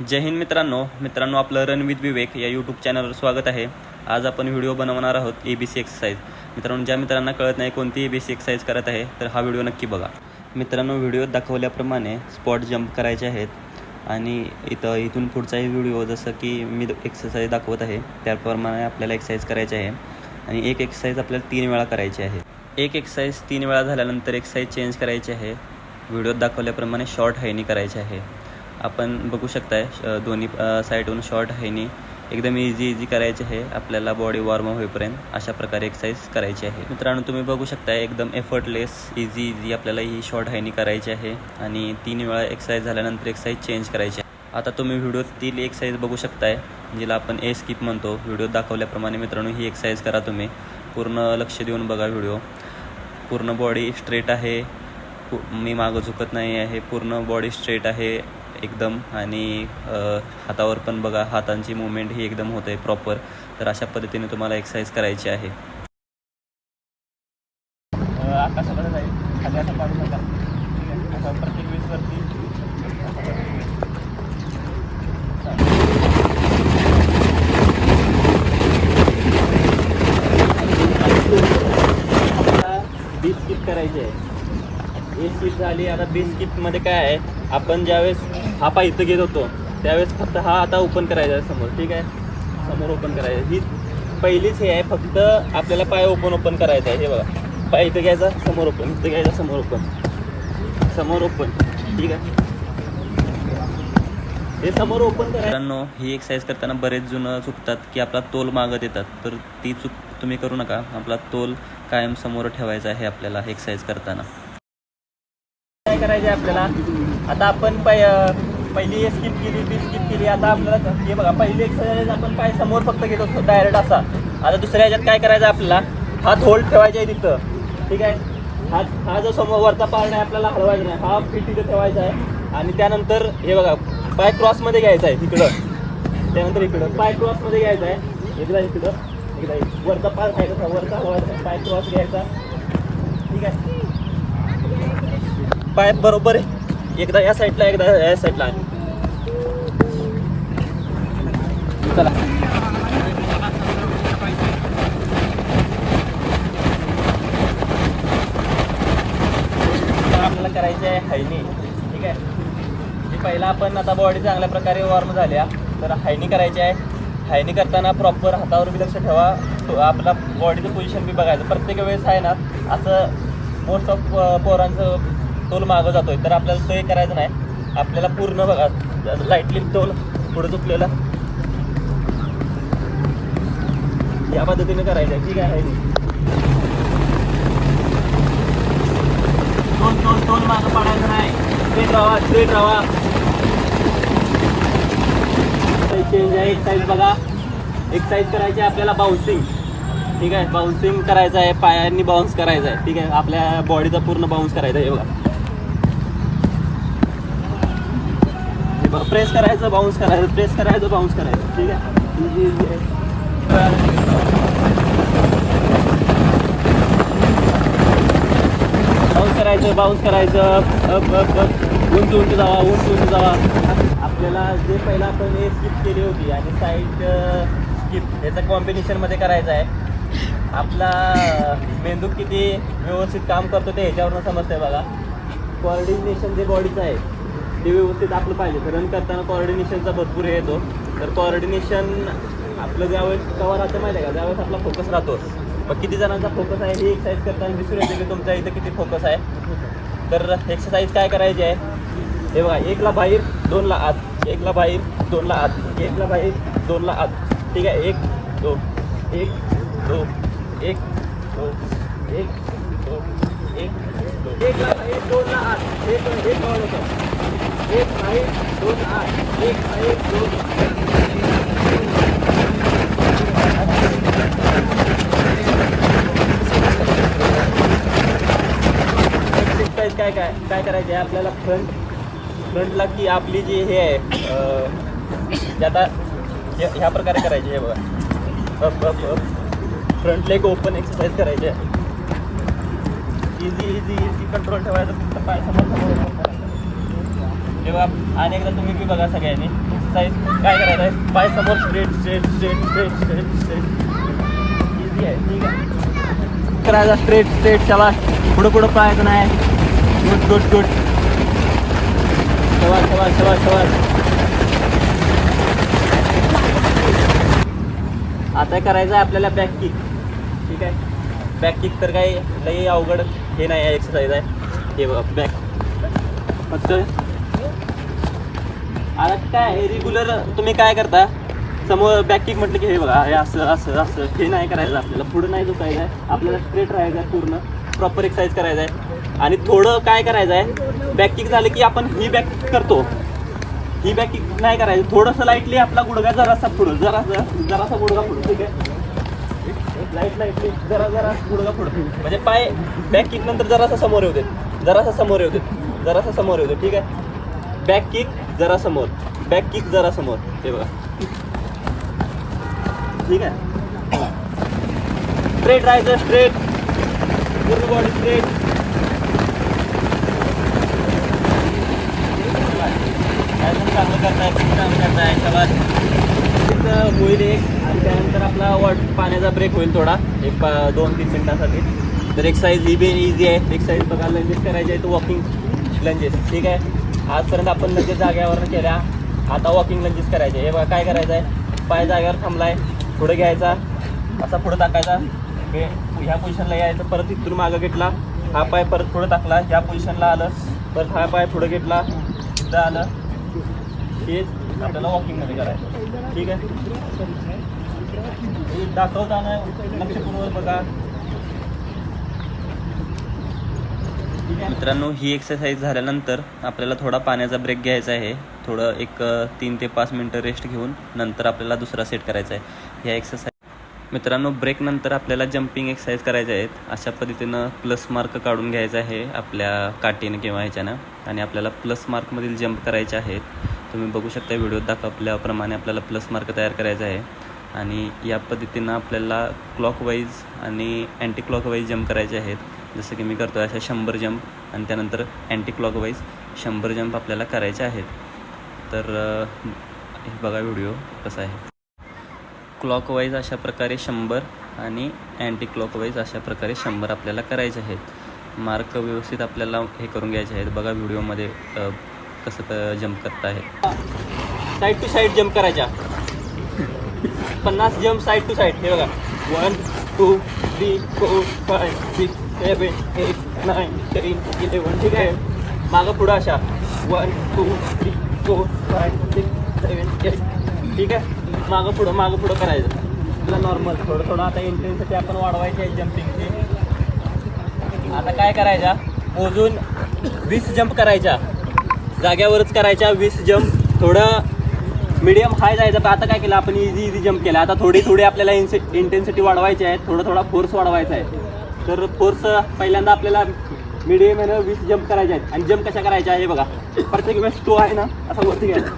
जय हिंद मित्रांनो. मित्रांनो आपलं रन विथ विवेक या यूट्यूब चॅनलवर स्वागत आहे. आज आपण व्हिडिओ बनवणार आहोत ए बी सी एक्सरसाइज मित्रांनो ज्या मित्रांना कळत नाही कोणती ए बी सी एक्सरसाइज करत आहे तर हा व्हिडिओ नक्की बघा. मित्रांनो व्हिडिओ दाखवल्याप्रमाणे स्पॉट जंप करायचे आहेत. आणि इथं इथून पुढचाही व्हिडिओ जसं की मी एक्सरसाइज दाखवत आहे त्याप्रमाणे आपल्याला एक्सरसाइज करायची आहे. आणि एक एक्सरसाइज आपल्याला तीन वेळा करायची आहे. एक एक्सरसाइज तीन वेळा झाल्यानंतर एक्सरसाइज चेंज करायची आहे. व्हिडिओत दाखवल्याप्रमाणे शॉर्ट हायनी करायचे आहे. आपण बघू शकताय श- दोन्ही साईडहून शॉर्ट हायनी एकदम इझी इझी करायचे आहे आपल्याला बॉडी वॉर्म होईपर्यंत अशा प्रकारे एक्सरसाइज करायची आहे. मित्रांनो तुम्ही बघू शकताय एकदम एफर्टलेस इझी इझी आपल्याला ही शॉर्ट हायनी करायची आहे. आणि तीन वेळा एक्सरसाइज झाल्यानंतर एक्सरसाइज चेंज करायची आहे. आता तुम्ही व्हिडिओतील एक्सरसाइज बघू शकताय जिला आपण ए स्किप म्हणतो. व्हिडिओ दाखवल्याप्रमाणे मित्रांनो ही एक्सरसाइज करा तुम्ही. पूर्ण लक्ष देऊन बघा व्हिडिओ पूर्ण बॉडी स्ट्रेट आहे. मी मागं झुकत नाही आहे. पूर्ण बॉडी स्ट्रेट आहे. एकदम आणि हातावर पण बघा हातांची मुवमेंट ही एकदम होते प्रॉपर तर अशा पद्धतीने तुम्हाला एक्सरसाइज करायची आहे. आकाशाकडे जाईल खाली असं काढू नका. असं प्रत्येक वेळेसवरती बी स्किप करायची आहे. ए स्किप झाली आता बी स्किपमध्ये काय आहे? आपण ज्यावेळेस हा पाय इथं घेत होतो. त्यावेळेस फक्त हा आता ओपन करायचा आहे समोर ठीक आहे? समोर ओपन करायचं ही पहिलीच हे आहे फक्त आपल्याला पाय ओपन ओपन करायचा आहे. हे बघा. पाय इथं घ्यायचा समोर ओपन इथं घ्यायचा समोर ओपन समोर ओपन ठीक आहे? हे समोर ओपन मित्रांनो ही एक्सरसाइज करताना बरेच जण चुकतात की आपला तोल मागत येतात. तर ती चूक तुम्ही करू नका. आपला तोल कायम समोर ठेवायचा आहे आपल्याला एक्सरसाइज करताना. काय करायचं आहे आपल्याला? आता आपण पै पहिली स्किप केली बी स्किप केली. आता आपल्याला हे बघा पहिली एक्सरसाइज आपण पाय समोर फक्त घेत असतो डायरेक्ट असा. आता दुसऱ्या ह्याच्यात काय करायचं आहे आपल्याला? हात होल्ड ठेवायचा आहे तिथं. ठीक आहे? हा हा जो समोर वरचा पार्ट आहे आपल्याला हलवायचा नाही. हा फिट तिथं ठेवायचा आहे. आणि त्यानंतर हे बघा पाय क्रॉसमध्ये घ्यायचा आहे तिकडं. त्यानंतर इकडं. पाय क्रॉसमध्ये घ्यायचा आहे. एकदा इकडं. एकदा इकडं. वरचा पाय खायचा वरचा हलवायचा पाय क्रॉस घ्यायचा. ठीक आहे? पाय बरोबर आहे. एकदा या साईडला एकदा या साईडला. चला. आपल्याला करायचे आहे हायनी ठीक आहे? म्हणजे पहिला आपण आता बॉडी चांगल्या प्रकारे वॉर्म झाल्या तर हायनी करायची आहे. हायनी करताना प्रॉपर हातावर बी लक्ष ठेवा. आपला बॉडीचं पोझिशन बी बघायचं. प्रत्येक वेळेस आहे ना असं मोस्ट ऑफ पोरांचं तोल मागं जातोय. तर आपल्याला तो हे करायचं नाही. आपल्याला पूर्ण बघा लाईटली तोल पुढे चुकलेला या पद्धतीने करायचं आहे. ठीक आहे हायनी दोन दोन दोन मागं पाडायचं नाही. स्ट्रेट राहा स्ट्रेट राहा. चेंज आहे एक साईज बघा. एक करायची आहे आपल्याला बाउन्सिंग ठीक आहे बाउन्सिंग करायचं आहे पायांनी बाउन्स करायचं आहे. ठीक आहे आपल्या बॉडीचा पूर्ण बाउन्स करायचा आहे बघा. प्रेस करायचं बाउन्स करायचं प्रेस करायचं बाउन्स करायचं ठीक आहे? बाउन्स करायचं बाउन्स करायचं. उंच उंच जावा उंच उंच जावा. आपल्याला जे पहिला आपण हे स्किप केली होती आणि साईड स्किप याचं कॉम्बिनेशनमध्ये करायचं आहे. आपला मेंदू किती व्यवस्थित काम करतो ते ह्याच्यावरनं समजतंय बघा. कॉर्डिनेशन जे बॉडीचं आहे ते व्यवस्थित आपलं पाहिजे. रन करताना कॉर्डिनेशनचा भरपूर हे येतो. तर कॉर्डिनेशन आपलं ज्यावेळेस कवा राहतं माहिती आहे का? ज्यावेळेस आपला फोकस राहतो. मग किती जणांचा फोकस आहे हे एक्सरसाइज करताना दिसून येते की तुमच्या इथं किती फोकस आहे. तर एक्सरसाइज काय करायची आहे? हे बघा एकला बाहेर दोनला आत. एकला बाहेर दोनला आत. एकला बाहेर दोनला आत. ठीक आहे? एक दोन. एक दोन. एक दोन. एक दोन. एक दोन. एकला दोन दोनला आत एक हे कवर होतं एक आहे दोन आठ एक आहे दोन एक्सरसाइज काय काय काय करायचं आहे आपल्याला फ्रंट फ्रंटला की आपली जी हे आहे आता हे- ह्या प्रकारे करायचे आहे बघा. फ्रंटला एक ओपन एक्सरसाइज करायची आहे. इझी इझी इझी कंट्रोल ठेवायचं फक्त पाय समोर समोर तेव्हा आणि एकदा तुम्ही बी बघा सगळ्यांनी एक्सरसाइज काय करायचं आहे? पाय समोर straight straight straight straight straight straight easy आहे ठीक आहे. करायचा स्ट्रेट स्ट्रेट चला. पुढं पुढं पाहायचं नाही. गुड गुड गुड शबाश शबाश शबाश शबाश आता करायचं आहे आपल्याला बॅक किक ठीक आहे? बॅक किक तर काही लई अवघड हे नाही आहे एक्सरसाइज आहे. हे बघा बॅक फक्त आता काय रेग्युलर तुम्ही काय करता? समोर बॅक किक म्हटलं की हे बघा हे असं असं असं. हे नाही करायचं आपल्याला पुढं नाही झुकायचं आहे. आपल्याला स्ट्रेट राहायचं आहे पूर्ण. प्रॉपर एक्सरसाइज करायचं आहे. आणि थोडं काय करायचं आहे? बॅक किक झालं की आपण ही बॅक किक करतो. ही बॅक किक नाही करायचं. थोडंसं लाईटली आपला गुडघा जरासा पुढं जरासा जरासा गुडघा पुढं ठीक आहे? लाइट लाईटली जरा जरा. गुडगा पुढं. म्हणजे पाय बॅक किक नंतर जरासा समोर येऊ देत. जरासा समोर येऊ देत. जरासा समोर येऊ देत. ठीक आहे? बॅक किक जरा समोर. बॅक किक जरा समोर. हे बघा. ठीक आहे? स्ट्रेट राहायचं स्ट्रेट पूर्ण बॉडी स्ट्रेट चांगलं करताय चांगलं करताय. चला होईल एक आणि त्यानंतर आपला वॉट पाण्याचा ब्रेक होईल थोडा एक पा दोन तीन मिनिटासाठी. तर एक्सरसाइज ही बी इझी आहे. एक्सरसाइज बघा लंजेस करायचे आहेत वॉकिंग लंजेस ठीक आहे? आजपर्यंत आपण लंजेस जाग्यावर केल्या. आता वॉकिंग लंजेस करायचे. हे बघा काय करायचं आहे? पाय जाग्यावर थांबलाय. पुढे घ्यायचा. असा पुढे टाकायचा. हे ह्या पोझिशनला यायचं. परत इथून मागं घेतला. हा पाय परत पुढे टाकला. ह्या पोझिशनला आलं. परत हा पाय पुढे घेतला. तिथं आलं. हेच आपल्याला वॉकिंगमध्ये करायचं. ठीक आहे दाखवताना लक्षपूर्वक बघा मित्रांनो ही एक्सरसाइज झाल्यानंतर आपल्याला थोडा पाण्याचा ब्रेक घ्यायचा आहे. थोडं एक तीन ते पाच मिनटं रेस्ट घेऊन नंतर आपल्याला दुसरा सेट करायचा आहे. ह्या एक्सरसाइज मित्रांनो ब्रेकनंतर आपल्याला जम्पिंग एक्सरसाइज करायच्या आहेत. अशा पद्धतीनं प्लस मार्क काढून घ्यायचा आहे आपल्या काठीनं किंवा ह्याच्यानं. आणि आपल्याला प्लस मार्कमधील जंप करायचे आहेत. तुम्ही बघू शकता व्हिडिओत दाखवल्याप्रमाणे आपल्याला प्लस मार्क तयार करायचा आहे. आणि या पद्धतीनं आपल्याला क्लॉकवाईज आणि अँटी क्लॉकवाईज जंप करायचे आहेत. जसं की मी करतो आहे अशा शंभर जंप आणि त्यानंतर अँटी क्लॉकवाईज शंभर जंप आपल्याला करायचे आहेत. तर हे बघा व्हिडिओ कसा आहे. क्लॉकवाईज अशा प्रकारे शंभर आणि अँटी क्लॉकवाईज अशा प्रकारे शंभर आपल्याला करायचे आहेत. मार्क व्यवस्थित आपल्याला हे करून घ्यायचे आहेत. बघा व्हिडिओमध्ये कसं क जंप करत आहे. साईड टू साईड जंप करायच्या. पन्नास जंप साईड टू साईड हे बघा. One two three four five six seven eight nine ten eleven ठीक आहे? मागं पुढं अशा. One two three four five six seven eight ठीक आहे? मागं पुढं मागं पुढं करायचं. तुला नॉर्मल थोडं थोडं आता एंट्रीसाठी आपण वाढवायची आहे जम्पिंगची आता काय करायच्या मोजून वीस जंप करायच्या. जाग्यावरच करायच्या वीस जंप थोडं मीडियम हाय जायचं. पण आता काय केलं आपण इझी इझी जंप केला. आता थोडी थोडी आपल्याला इन्से इंटेन्सिटी वाढवायची आहे. थोडा थोडा फोर्स वाढवायचा आहे. तर फोर्स पहिल्यांदा आपल्याला मीडियम आहे वीस जंप करायचे आहेत. आणि जंप कशा करायच्या हे बघा. प्रत्येक वेळेस तो आहे ना असा वरती घ्यायचा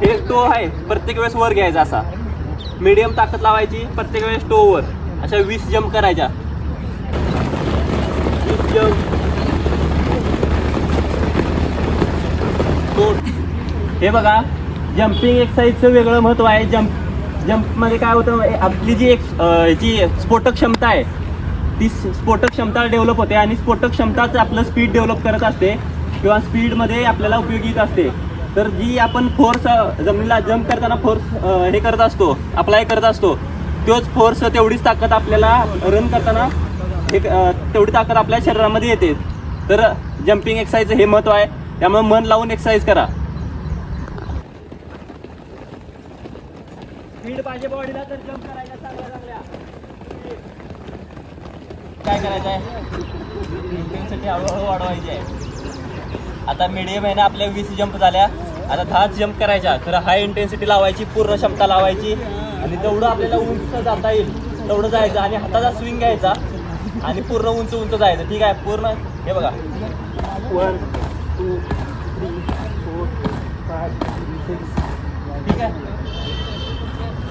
हे टो आहे. प्रत्येक वेळेस वर घ्यायचा असा. मीडियम ताकद लावायची प्रत्येक वेळेस टो वर. अशा वीस जंप करायच्या. हे बघा जम्पिंग एक्सरसाइजचं वेगळं महत्त्व आहे. जम्प जम्पमध्ये काय होतं? आपली जी एक जी स्फोटक क्षमता आहे ती स्फोटक क्षमता डेव्हलप होते आणि स्फोटक क्षमताच आपलं स्पीड डेव्हलप करत असते किंवा स्पीडमध्ये आपल्याला उपयोगी येत असते. तर जी आपण फोर्स जमिनीला जम्प करताना फोर्स हे करत असतो अप्लाय करत असतो तोच फोर्स तेवढीच ताकद आपल्याला रन करताना एक तेवढी ताकद आपल्या शरीरामध्ये येते. तर जम्पिंग एक्सरसाइज हे महत्त्व आहे. त्यामुळे मन लावून एक्सरसाइज करा. स्पीड पाहिजे बॉडीला तर जम्प करायचा चांगल्या चांगल्या काय करायचं आहे हळूहळू वाढवायची आहे आता मिडियम आहे ना आपल्या वीस जंप झाल्या. आता दहाच जंप करायच्या. तर हाय इंटेन्सिटी लावायची पूर्ण क्षमता लावायची. आणि जेवढं आपल्याला उंच जाता येईल. तेवढं जायचं आणि हाताचा स्विंग घ्यायचा. आणि पूर्ण उंच उंच जायचं. ठीक आहे पूर्ण. हे बघा. One two three four five six. ठीक आहे.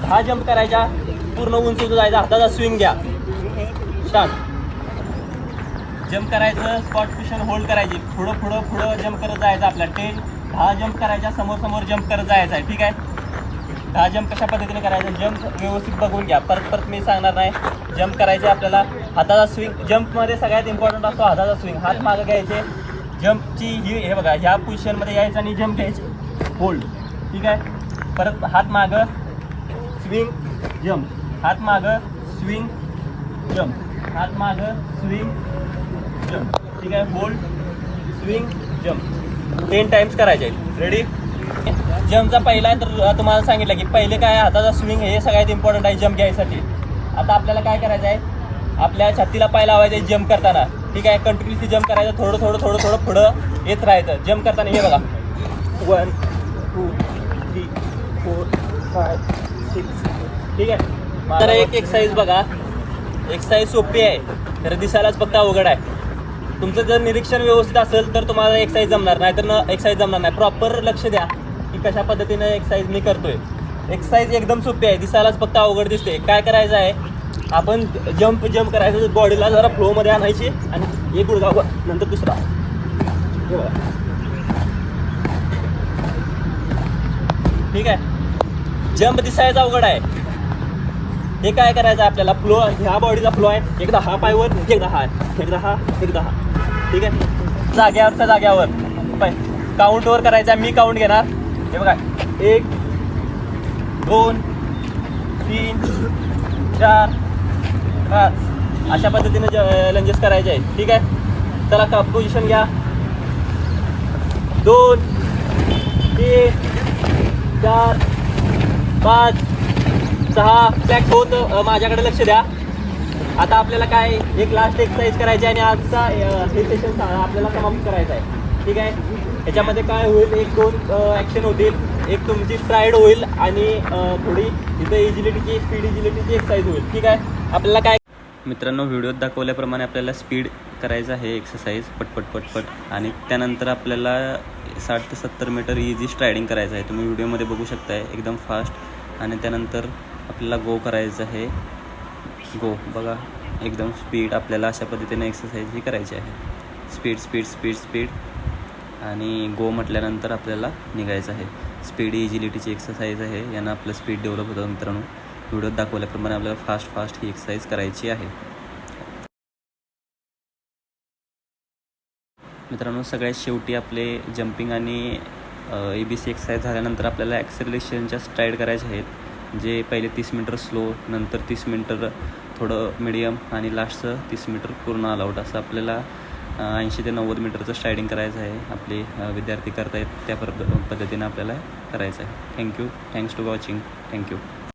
दहा जंप करायच्या पूर्ण उंच उंच जायचा. हाताचा स्विंग घ्या. स्टार्ट जम्प करायचं. स्पॉट पोझिशन होल्ड करायची. पुढं पुढं पुढं जम्प करत जायचं आपला. टेन दहा जम्प करायच्या समोर समोर जम्प करत जायचं आहे. ठीक आहे? दहा जम्प कशा पद्धतीने करायचं? जम्प व्यवस्थित बघून घ्या. परत परत मी सांगणार नाही. जम्प करायचे आपल्याला. हाताचा स्विंग जम्पमध्ये सगळ्यात इम्पॉर्टंट असतो हाताचा स्विंग हात मागं घ्यायचे. जम्पची ही हे बघा ह्या पोझिशनमध्ये यायचं आणि जम्प घ्यायचे. होल्ड ठीक आहे? परत हात मागं स्विंग जम्प हात मागं स्विंग जम्प हात मागं स्विंग जम्प ठीक आहे? Hold swing jump ten times करायचे रेडी जम्पचा पहिला आहे तर तुम्हाला सांगितलं की पहिले काय हाताचा स्विंग हे सगळ्यात इम्पॉर्टंट आहे जम्प घ्यायसाठी. आता आपल्याला काय करायचं आहे? आपल्या छातीला पाय लावायचं जम्प करताना. ठीक आहे? कंटिन्युअसली जम्प करायचं थोडं थोडं थोडं थोडं पुढं येत राहायचं. जम्प करताना हे बघा. One two three four five six ठीक आहे? तर एक एक्सरसाइज बघा. एक्सरसाइज सोपी आहे. तर दिसायलाच फक्त अवघड आहे. तुमचं जर निरीक्षण व्यवस्थित असेल तर तुम्हाला एक्सरसाइज जमणार. नाही तर न एक्सरसाइज जमणार नाही. प्रॉपर लक्ष द्या की कशा पद्धतीने एक्सरसाइज मी करतोय. एक्सरसाइज एकदम सोपी आहे. दिसायलाच फक्त अवघड दिसते काय करायचं आहे? आपण जम्प जम्प करायचं बॉडीला जरा फ्लोमध्ये आणायची आणि एक गुडगाव नंतर दुसरा. हे बघा. ठीक आहे? जम्प दिसायचा अवघड आहे. हे काय करायचं आहे आपल्याला फ्लो ह्या बॉडीचा फ्लो आहे. एकदा हा पायवर एकदा हा. एकदा हा एकदा हा. ठीक आहे? जाग्यावरच्या जाग्यावर. पाय. काउंटवर करायचा आहे. मी काउंट घेणार. हे बघा. एक दोन तीन चार हा अशा पद्धतीने लंजेस करायचे आहेत. ठीक आहे? चला का पोझिशन घ्या. दोन तीन चार पाच सहा. बॅक होत. माझ्याकडे लक्ष द्या. आता आपल्याला काय एक लास्ट एक्सरसाइज करायची आहे आणि आजचा हे सेशन आपल्याला समाप्त करायचं आहे. ठीक आहे? याच्यामध्ये काय होईल एक दोन ॲक्शन होतील. एक तुमची स्ट्राईड होईल आणि थोडी इथं इजिलिटीची स्पीड इजिलिटीची एक्सरसाइज होईल. ठीक आहे? आपल्याला काय मित्रांनो व्हिडिओत दाखवल्याप्रमाणे आपल्याला स्पीड करायचं आहे एक्सरसाइज पटपट पटपट. आणि त्यानंतर आपल्याला साठ ते सत्तर मीटर इझी स्ट्रायडिंग करायचं आहे. तुम्ही व्हिडिओमध्ये बघू शकताय एकदम फास्ट आणि त्यानंतर आपल्याला गो करायचं आहे. गो बघा. एकदम स्पीड आपल्याला अशा पद्धतीने एक्सरसाइज ही करायची आहे. स्पीड स्पीड स्पीड स्पीड आणि गो म्हटल्यानंतर आपल्याला निघायचं आहे. स्पीड इजिलिटीची एक्सरसाइज आहे. यानं आपलं स्पीड डेव्हलप होतं मित्रांनो. व्हिडिओत दाखवल्याप्रमाणे आपल्याला फास्ट फास्ट ही एक्सरसाइज करायची आहे. मित्रांनो सगळ्यात शेवटी आपले जम्पिंग आणि ए बी सी एक्सरसाइज झाल्यानंतर आपल्याला ॲक्सेलरेशनच्या स्ट्राईड करायचे आहेत. जे पहिले तीस मीटर स्लो नंतर तीस मीटर थोडं मिडियम आणि लास्टचं तीस मीटर पूर्ण अलाउट असं आपल्याला ऐंशी ते नव्वद मीटरचं स्ट्रायडिंग करायचं आहे. आपले विद्यार्थी करतायत त्या पद्धतीनं आपल्याला करायचं आहे. Thank you thanks to watching thank you